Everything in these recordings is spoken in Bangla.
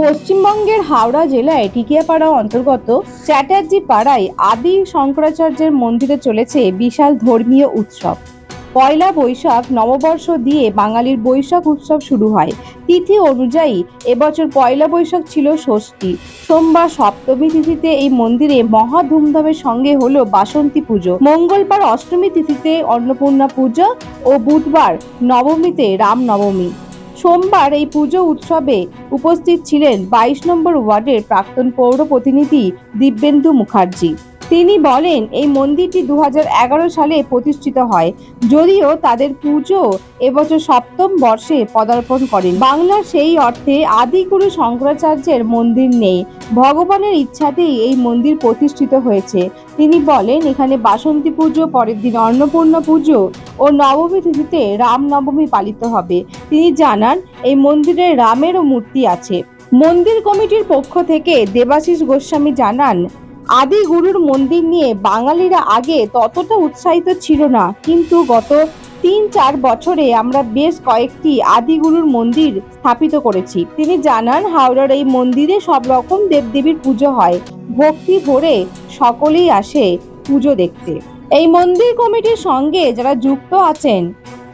পশ্চিমবঙ্গের হাওড়া জেলায় টিকিয়াপাড়া অন্তর্গত চ্যাটার্জি পাড়ায় আদি শঙ্করাচার্যের মন্দিরে চলেছে বিশাল ধর্মীয় উৎসব। পয়লা বৈশাখ নববর্ষ দিয়ে বাঙালির বৈশাখ উৎসব শুরু হয়। তিথি অনুযায়ী এবছর পয়লা বৈশাখ ছিল ষষ্ঠী। সোমবার সপ্তমী তিথিতে এই মন্দিরে মহা ধুমধামের সঙ্গে হলো বাসন্তী পুজো। মঙ্গলবার অষ্টমী তিথিতে অন্নপূর্ণা পুজো ও বুধবার নবমীতে রামনবমী। সোমবার এই পুজো উৎসবে উপস্থিত ছিলেন বাইশ নম্বর ওয়ার্ডের প্রাক্তন পৌর প্রতিনিধি দিব্যেন্দু মুখার্জি। তিনি বলেন, এই মন্দিরটি দু হাজার এগারো সালে প্রতিষ্ঠিত হয়, যদিও তাদের পুজো এবছর সপ্তম বর্ষে পদার্পণ করেন। বাংলার সেই অর্থে আদিগুরু শঙ্করাচার্যের মন্দির নেই। ভগবানের ইচ্ছাতেই এই মন্দির প্রতিষ্ঠিত হয়েছে। তিনি বলেন, এখানে বাসন্তী পুজো, পরের দিন অন্নপূর্ণা পুজো ও নবমী তিথিতে রামনবমী পালিত হবে। তিনি জানান, এই মন্দিরে রামেরও মূর্তি আছে। মন্দির কমিটির পক্ষ থেকে দেবাশিস গোস্বামী জানান আদি গুরুর মন্দির নিয়ে বাঙালিরা আগে ততটা উৎসাহিত ছিল না। কিন্তু গত তিন চার বছরে আমরা বেশ কয়েকটি আদিগুরুর মন্দির স্থাপিত করেছি। তিনি জানান, হাওড়ার এই মন্দিরে সব রকম দেবদেবীর পুজো হয়। ভক্তি ভরে সকলেই আসে পুজো দেখতে। এই মন্দির কমিটির সঙ্গে যারা যুক্ত আছেন,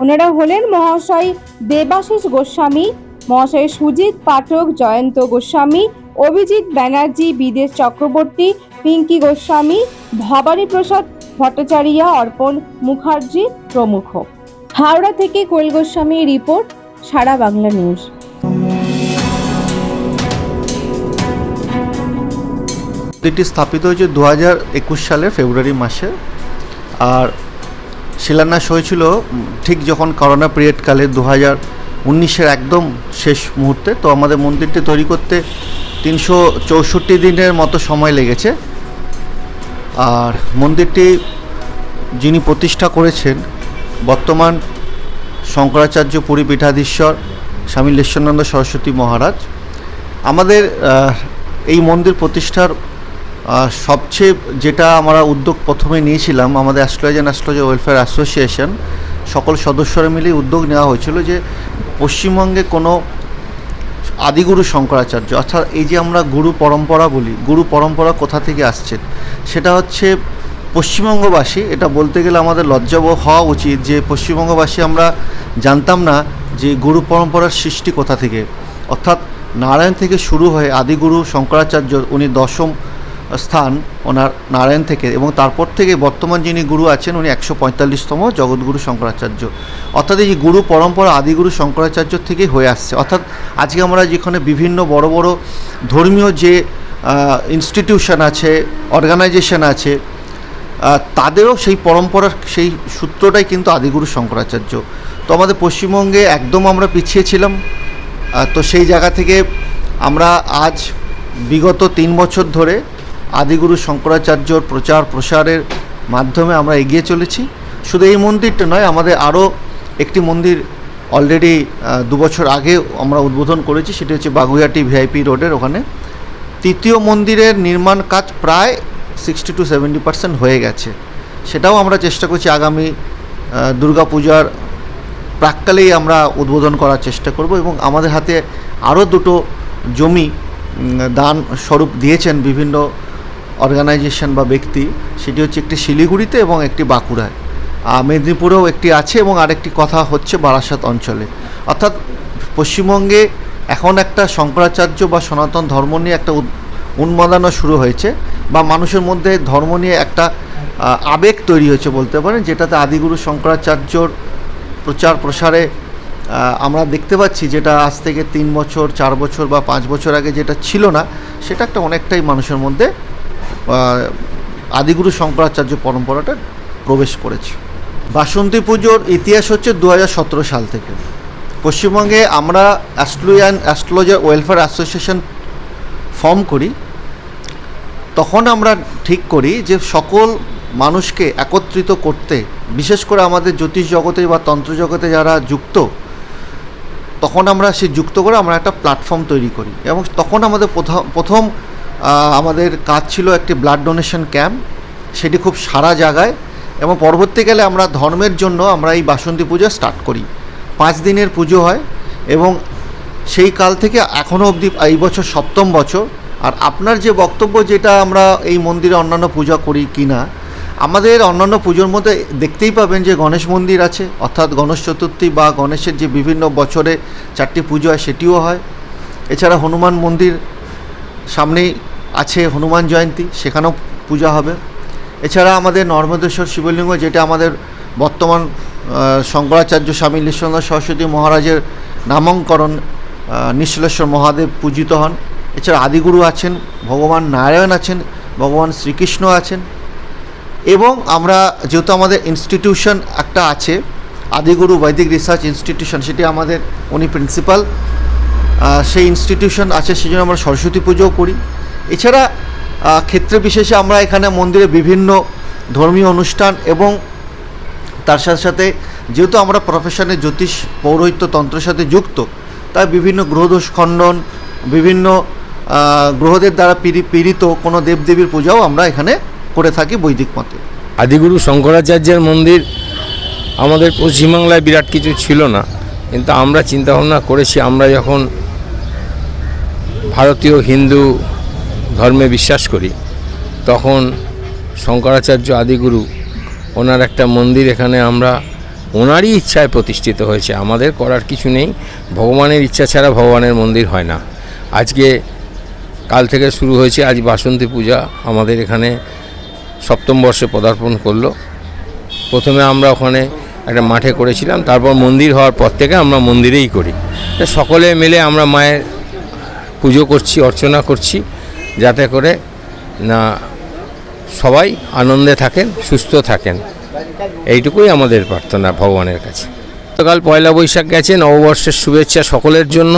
ওনারা হলেন মহাশয় দেবাশিস গোস্বামী, মহাশয় সুজিত পাঠক জয়ন্ত গোস্বামী, অভিজিৎ ব্যানার্জি, বিদেশ চক্রবর্তী পিঙ্কি গোস্বামী, ভবানী প্রসাদ ভট্টাচার্য অর্পণ মুখার্জি প্রমুখ। হাওড়া থেকে কোয়েল গোস্বামী রিপোর্ট, সারা বাংলা নিউজ। মন্দিরটি স্থাপিত হয়েছে দু হাজার একুশ সালের ফেব্রুয়ারি মাসে। আর শিলান্যাস হয়েছিল ঠিক যখন করোনা পিরিয়ডকালে দু হাজার উনিশের একদম শেষ মুহূর্তে। তো আমাদের মন্দিরটি তৈরি করতে তিনশো চৌষট্টি দিনের মতো সময় লেগেছে। আর মন্দিরটি যিনি প্রতিষ্ঠা করেছেন বর্তমান শঙ্করাচার্য পুরী পীঠাধীশ্বর স্বামী লেশ্বরানন্দ সরস্বতী মহারাজ, আমাদের এই মন্দির প্রতিষ্ঠার সবচেয়ে যেটা আমরা উদ্যোগ প্রথমে নিয়েছিলাম, আমাদের astrology and astrology welfare association, সকল সদস্যরা মিলে উদ্যোগ নেওয়া হয়েছিল যে পশ্চিমবঙ্গে কোনো আদিগুরু শঙ্করাচার্য। অর্থাৎ এই যে আমরা গুরু পরম্পরা বলি, গুরু পরম্পরা কোথা থেকে আসছে? সেটা হচ্ছে পশ্চিমবঙ্গবাসী, এটা বলতে গেলে আমাদের লজ্জাব হওয়া উচিত যে পশ্চিমবঙ্গবাসী আমরা জানতাম না যে গুরু পরম্পরার সৃষ্টি কোথা থেকে। অর্থাৎ নারায়ণ থেকে শুরু হয়ে আদিগুরু শঙ্করাচার্য, উনি দশম স্থান ওনার নারায়ণ থেকে এবং তারপর থেকে বর্তমান যিনি গুরু আছেন উনি একশো পঁয়তাল্লিশতম জগৎগুরু শঙ্করাচার্য। অর্থাৎ এই গুরু পরম্পরা আদিগুরু শঙ্করাচার্য থেকেই হয়ে আসছে। অর্থাৎ আজকে আমরা যেখানে বিভিন্ন বড় বড় ধর্মীয় যে ইনস্টিটিউশন আছে অর্গানাইজেশন আছে তাদেরও সেই পরম্পরার সেই সূত্রটাই কিন্তু আদিগুরু শঙ্করাচার্য। তো আমাদের পশ্চিমবঙ্গে একদম আমরা পিছিয়ে ছিলাম। তো সেই জায়গা থেকে আমরা আজ বিগত তিন বছর ধরে আদিগুরু শঙ্করাচার্যর প্রচার প্রসারের মাধ্যমে আমরা এগিয়ে চলেছি। শুধু এই মন্দিরটা নয়, আমাদের আরও একটি মন্দির অলরেডি দু বছর আগে আমরা উদ্বোধন করেছি, সেটি হচ্ছে বাগুইহাটি ভিআইপি রোডের ওখানে। তৃতীয় মন্দিরের নির্মাণ কাজ প্রায় সিক্সটি টু সেভেন্টি পার্সেন্ট হয়ে গেছে। সেটাও আমরা চেষ্টা করছি আগামী দুর্গা পূজার প্রাককালেই আমরা উদ্বোধন করার চেষ্টা করব এবং আমাদের হাতে আরও দুটো জমি দান স্বরূপ দিয়েছেন বিভিন্ন অর্গানাইজেশন বা ব্যক্তি, সেটি হচ্ছে একটি শিলিগুড়িতে এবং একটি বাঁকুড়ায়। মেদিনীপুরেও একটি আছে এবং আরেকটি কথা হচ্ছে বারাসাত অঞ্চলে। অর্থাৎ পশ্চিমবঙ্গে এখন একটা শঙ্করাচার্য বা সনাতন ধর্ম নিয়ে একটা উন্মাদনা শুরু হয়েছে বা মানুষের মধ্যে ধর্ম নিয়ে একটা আবেগ তৈরি হয়েছে বলতে পারেন, যেটাতে আদিগুরু শঙ্করাচার্যর প্রচার প্রসারে আমরা দেখতে পাচ্ছি যেটা আজ থেকে তিন বছর, চার বছর বা পাঁচ বছর আগে যেটা ছিল না, সেটা একটা অনেকটাই মানুষের মধ্যে আদিগুরু শঙ্করাচার্য পরম্পরাটা প্রবেশ করেছে। বাসন্তী পুজোর ইতিহাস হচ্ছে দু হাজার সতেরো সাল থেকে। পশ্চিমবঙ্গে আমরা অ্যাস্ট্রোয়ান অ্যাস্ট্রোলজার ওয়েলফেয়ার অ্যাসোসিয়েশন ফর্ম করি, তখন আমরা ঠিক করি যে সকল মানুষকে একত্রিত করতে, বিশেষ করে আমাদের জ্যোতিষ জগতে বা তন্ত্র জগতে যারা যুক্ত, তখন আমরা সে যুক্ত করে আমরা একটা প্ল্যাটফর্ম তৈরি করি। এবং তখন আমাদের প্রথম প্রথম আমাদের কাজ ছিল একটি ব্লাড ডোনেশন ক্যাম্প সেটি খুব সারা জায়গায় এবং পরবর্তীকালে আমরা ধর্মের জন্য আমরা এই বাসন্তী পুজো স্টার্ট করি। পাঁচ দিনের পুজো হয় এবং সেই কাল থেকে এখনও অবধি এই বছর সপ্তম বছর। আর আপনার যে বক্তব্য যেটা আমরা এই মন্দিরে অন্যান্য পূজা করি কি না, আমাদের অন্যান্য পুজোর মধ্যে দেখতেই পাবেন যে গণেশ মন্দির আছে, অর্থাৎ গণেশ চতুর্থী বা গণেশের যে বিভিন্ন বছরে চারটি পুজো হয় সেটিও হয়। এছাড়া হনুমান মন্দির সামনেই আছে হনুমান জয়ন্তী সেখানেও পূজা হবে। এছাড়া আমাদের নর্মদেশ্বর শিবলিঙ্গ যেটা আমাদের বর্তমান শঙ্করাচার্য স্বামী নিঃসন্দ সরস্বতী মহারাজের নামকরণ আহ, নিশ্চলেশ্বর মহাদেব পূজিত হন। এছাড়া আদিগুরু আছেন ভগবান নারায়ণ আছেন ভগবান শ্রীকৃষ্ণ আছেন। এবং আমরা যেহেতু আমাদের ইনস্টিটিউশন একটা আছে আদিগুরু বৈদিক রিসার্চ ইনস্টিটিউশন সেটি আমাদের উনি প্রিন্সিপাল সেই ইনস্টিটিউশন আছে সেই জন্য আমরা সরস্বতী পুজোও করি। এছাড়া ক্ষেত্রে বিশেষে আমরা এখানে মন্দিরে বিভিন্ন ধর্মীয় অনুষ্ঠান এবং তার সাথে সাথে যেহেতু আমরা প্রফেশনে জ্যোতিষ, পৌরোহিত্য, তন্ত্রের সাথে যুক্ত, তাই বিভিন্ন গ্রহদোষ খণ্ডন, বিভিন্ন গ্রহদের দ্বারা পীড়ি- পীড়িত কোনো দেবদেবীর পূজাও আমরা এখানে করে থাকি বৈদিক মতে। আদিগুরু শঙ্করাচার্যের মন্দির আমাদের পশ্চিমবাংলায় বিরাট কিছু ছিল না, কিন্তু আমরা চিন্তাভাবনা করেছি, আমরা যখন ভারতীয় হিন্দু ধর্মে বিশ্বাস করি, তখন শঙ্করাচার্য আদিগুরু ওনার একটা মন্দির এখানে আমরা ওনারই ইচ্ছায় প্রতিষ্ঠিত হয়েছে। আমাদের করার কিছু নেই। ভগবানের ইচ্ছা ছাড়া ভগবানের মন্দির হয় না। আজকে কাল থেকে শুরু হয়েছে, আজ বাসন্তী পূজা। আমাদের এখানে সপ্তম বর্ষে পদার্পণ করল। প্রথমে আমরা ওখানে একটা মাঠে করেছিলাম, তারপর মন্দির হওয়ার পর থেকে আমরা মন্দিরেই করি। সকলে মিলে আমরা মায়ের পুজো করছি, অর্চনা করছি। যাতে করে, না, সবাই আনন্দে থাকেন, সুস্থ থাকেন। এইটুকুই আমাদের প্রার্থনা ভগবানের কাছে। গতকাল পয়লা বৈশাখ গেছে, নববর্ষের শুভেচ্ছা সকলের জন্য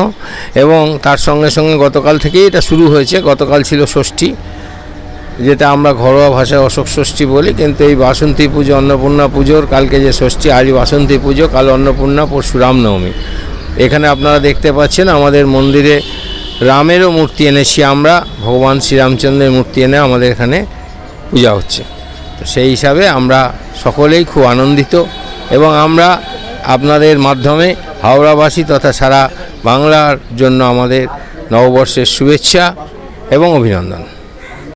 এবং তার সঙ্গে সঙ্গে গতকাল থেকেই এটা শুরু হয়েছে। গতকাল ছিল ষষ্ঠী, যেটা আমরা ঘরোয়া ভাষায় অশোক ষষ্ঠী বলি, কিন্তু এই বাসন্তী পুজো, অন্নপূর্ণা পুজোর, কালকে যে ষষ্ঠী, আজ বাসন্তী পুজো, কাল অন্নপূর্ণা পরশু রামনবমী এখানে আপনারা দেখতে পাচ্ছেন আমাদের মন্দিরে রামেরও মূর্তি এনেছি আমরা, ভগবান শ্রীরামচন্দ্রের মূর্তি এনে আমাদের এখানে পূজা হচ্ছে। তো সেই হিসাবে আমরা সকলেই খুব আনন্দিত এবং আমরা আপনাদের মাধ্যমে হাওড়াবাসী তথা সারা বাংলার জন্য আমাদের নববর্ষের শুভেচ্ছা এবং অভিনন্দন।